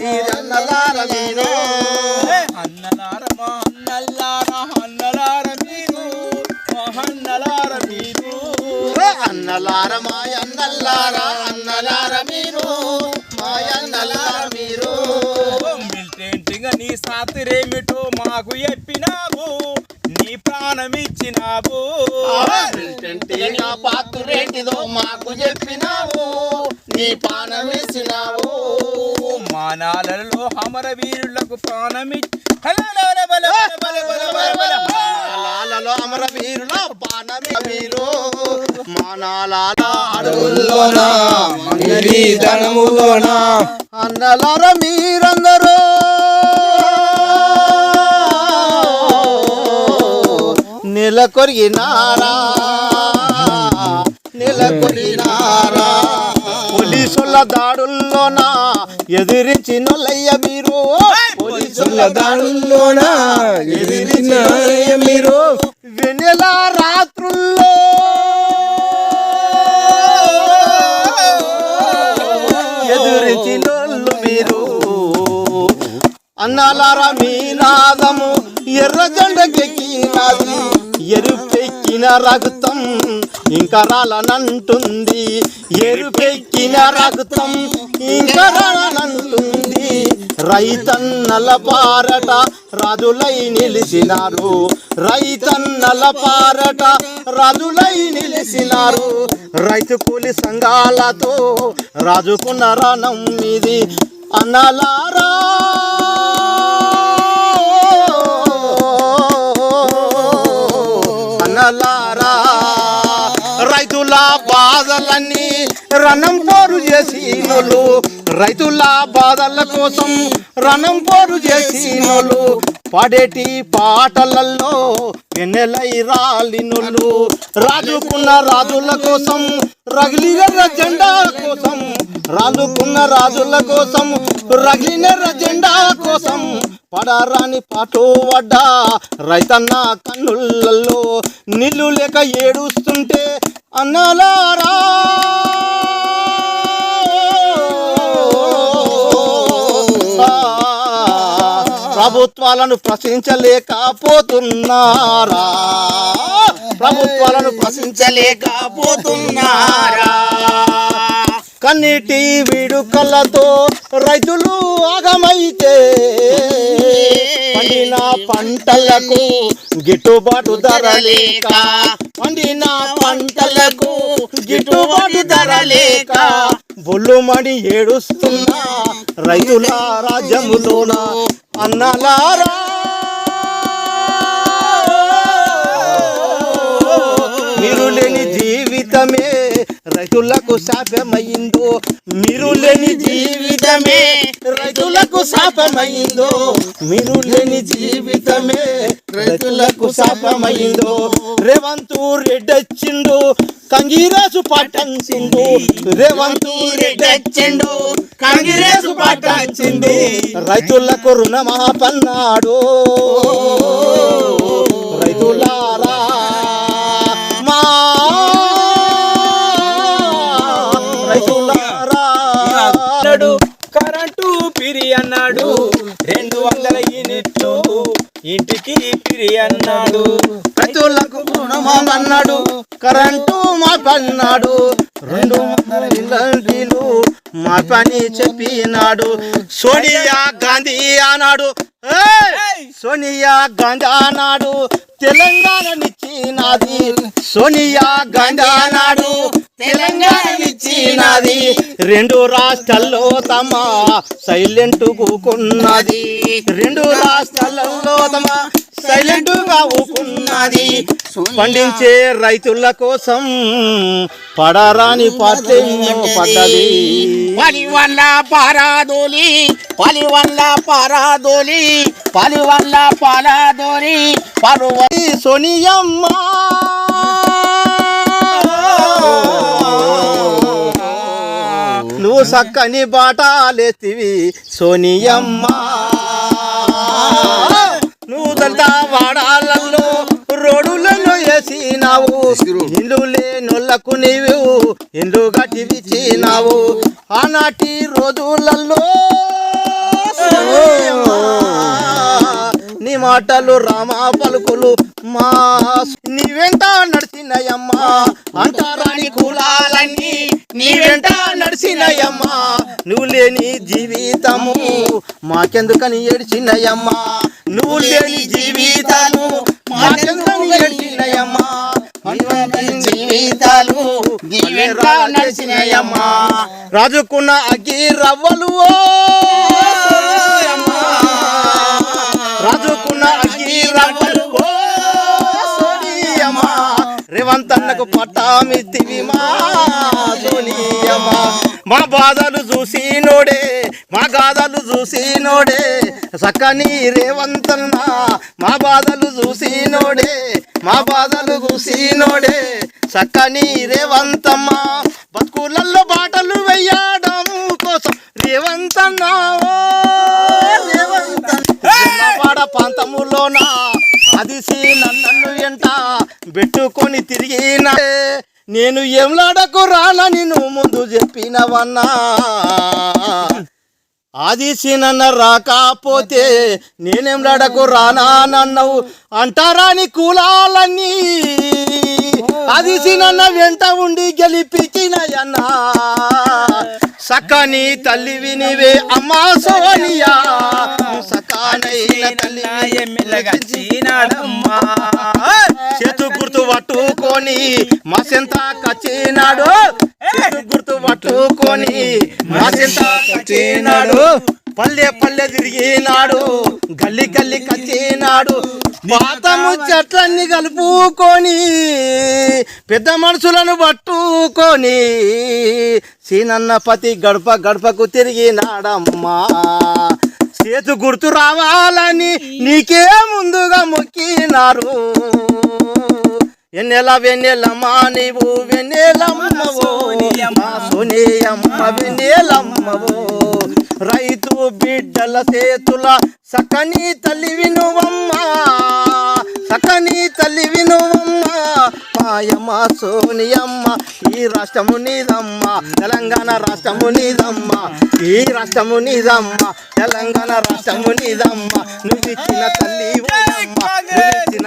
మీరన్నలార మీరు అన్నలార మా అన్నల్లార అన్నలార మీరు మా అన్నలార మీరు అన్నలార మాయన్నల్లార అన్నలార మీరు మాయన్నలార మీరు మిల్టెంటిగా నీ సాతిరేమిటో మాకు చెప్పినావు. నీ ప్రాణం ఇచ్చినావు ఇంటిగా పాత్రేంటిదో మాకు చెప్పినావు. నీ పానం బాణాలలో అమర వీరులకు ప్రాణమిచ్చి హలలల అమర వీరుల వీరు మానాల అడుగుల్లోన అన్నలార మీరందరూ. నెల కొరిగినారా నెల కొరిగినారా దాడుల్లోన? ఎదిరించినొల్లయ్య మీరు. పోలీసుల దాడుల్లోన? ఎదిరిన మీరు. వెన్నెల రాత్రుల్లో. ఎదురించినోళ్ళు మీరు. అన్నాలారా మీ నాదము ఎర్ర జెండకెక్కినది ఎరుపెక్కిన రక్తం ఇంకా రాలనంటుంది ఎరుపెక్కిన రక్తం ఇంకా రాలనంటుంది రైతన్నల పారట రాజులై నిలిచినారు. రైతన్నల పారట రాజులై నిలిచినారు. రైతు కూలి సంఘాలతో రాజుకున్న రణం ఇది అన్నలారా అన్నలారా బాధలన్నీ రణం పోరు చేసినోళ్ళు. రైతుల బాధల కోసం రణం పోరు చేసినోళ్ళు. పాడేటి పాటలల్లో ఎన్నెలై రాలినోళ్ళు. రాజుకున్న రాజుల కోసం రగిలిన జెండా కోసం రాజుకున్న రాజుల కోసం రగిలిన జెండా కోసం పడరాని పాటు వడ్డా రైతన్న కన్నులలో నీళ్ళు లేక ఏడుస్తుంటే అన్నలారా ప్రభుత్వాలను ప్రశ్నించలేకపోతున్నారా? ప్రభుత్వాలను ప్రశ్నించలేకపోతున్నారా? కన్నీటి విడుకలతో రైతులు ఆగమైతే పంటలకు గిట్టుబాటు ధర లేక పండిన పంటలకు గిట్టుబాటు ధర లేక బొల్లుమడి ఏడుస్తున్న రైతుల రాజ్యములోన అన్నలారా మీరు లేని జీవితమే రైతులకు శాపమైందో మీరు లేని జీవితమే. రైతులకు శాపమైందో మీరు లేని జీవితమే. రైతులకు శాపమైందో రేవంతు రెడ్డి వచ్చిండు కంగిరేసు పట్టంచిండు రేవంతు రెడ్డి వచ్చిండు కంగిరేసు పట్టంచింది రైతులకు రుణమాపన్నాడు కరెంటు పిరి అన్నాడు. రెండు వందల యూనిట్లు ఇంటికి పిరి అన్నాడు. రైతులకు అన్నాడు కరెంటు మాపన్నాడు. రెండు వందల ఇల్లు మా పని చెప్పినాడు. సోనియా గాంధీ అన్నాడు. సోనియా గాంధీ అన్నాడు తెలంగాణనిచ్చినది సోనియా గాంధీ అన్నాడు తెలంగాణనిచ్చినది రెండు రాష్ట్రాల్లో తమ సైలెంట్ కూకున్నది రెండు రాష్ట్రాలలో తమ సైలెంట్గా ఊకున్నది పండించే రైతుల కోసం పడరాని పాటెన్నో పడ్డది. పలి వల్ల పారాదోలి పలి వల్ల పారాదోలి పలి వల్ల పారాదోలి పలు సోనియమ్మ. నువ్వు సక్కని బాటాలేతివి సోనియమ్మ. వాడాలలో రోడ్డులలో వేసినావు. ఇల్లు లేనోళ్ళకు నీవు ఇల్లు కట్టివిచ్చినావు ఆనాటి రోజులలో నీ మాటలు రామ పలుకులు మా నీ వెంట నడిచినయమ్మా. అంటారాని కులాలన్నీ నీ వెంట నడిచినయమ్మా. నువ్వు లేని జీవితము మాకెందుకని ఏడ్చినయమ్మా? నువ్వు లేని జీవితాలు మాకెందుకని ఏడ్చినయమ్మా? జీవితాలు నడిచినాయమ్మా. రాజుకున్న అగ్గి రవ్వలు రాజుకున్న అగ్గి రవ్వలు రేవంత్ అన్నకు పట్టామిత్తివి మా సోనియమ్మ మా బాధలు చూసి నోడే మా గాథలు చూసి నోడే. సక్కని రేవంతన్న మా బాధలు చూసి నోడే మా బాధలు చూసి నోడే. సక్కని రేవంతమ్మ బతుకులల్లో బాటలు వెయ్యడం కోసం రేవంతన్న రేవంతపాడ రేవంతన్న. ప్రాంతములోన అదిసి నన్ను ఎంట పెట్టుకొని తిరిగిన నేను ఏంలాడకు రానని నువ్వు ముందు చెప్పినవన్నా. ఆదిసి నన్న రాకపోతే నేనేం లడకు రానానన్నావు అంటారాని కులాలన్నీ? ఆదిసి నన్న వెంట ఉండి గెలిపించినయన్నా. సకని తల్లి వినివే అమ్మా సోనియా. సకానైన తల్లి చీనాడమ్మా. చేతు గుర్తు పట్టుకొని మసెంత కచ్చినాడు గుర్తు పట్టుకొని మసెంత కచ్చినాడు పల్లె పల్లె తిరిగినాడు. గల్లి గల్లి కచ్చినాడు. పాతము చెట్లన్నీ కలుపుకొని పెద్ద మనుషులను పట్టుకొని సీనన్న పతి గడప గడపకు తిరిగినాడమ్మా. చేతు గుర్తు రావాలని నీకే ముందుగా మొక్కినారు. ఎన్నెల వెన్నెలమ్మా నీవు వెన్నెలమ్మవో. సోనియమ్మ. వెన్నెలమ్మవో. రైతు బిడ్డల చేతుల సకని తల్లి వినువమ్మా. సకని తల్లి వినువమ్మా. మాయమ్మ సోనియమ్మ ఈ రాష్ట్రము నీదమ్మ. తెలంగాణ రాష్ట్రము నీదమ్మ. ఈ రాష్ట్రము నీదమ్మ. తెలంగాణ రాష్ట్రము నీదమ్మ. నువ్వు ఇచ్చిన తల్లి ఓయమ్మ, నువ్వు ఇచ్చిన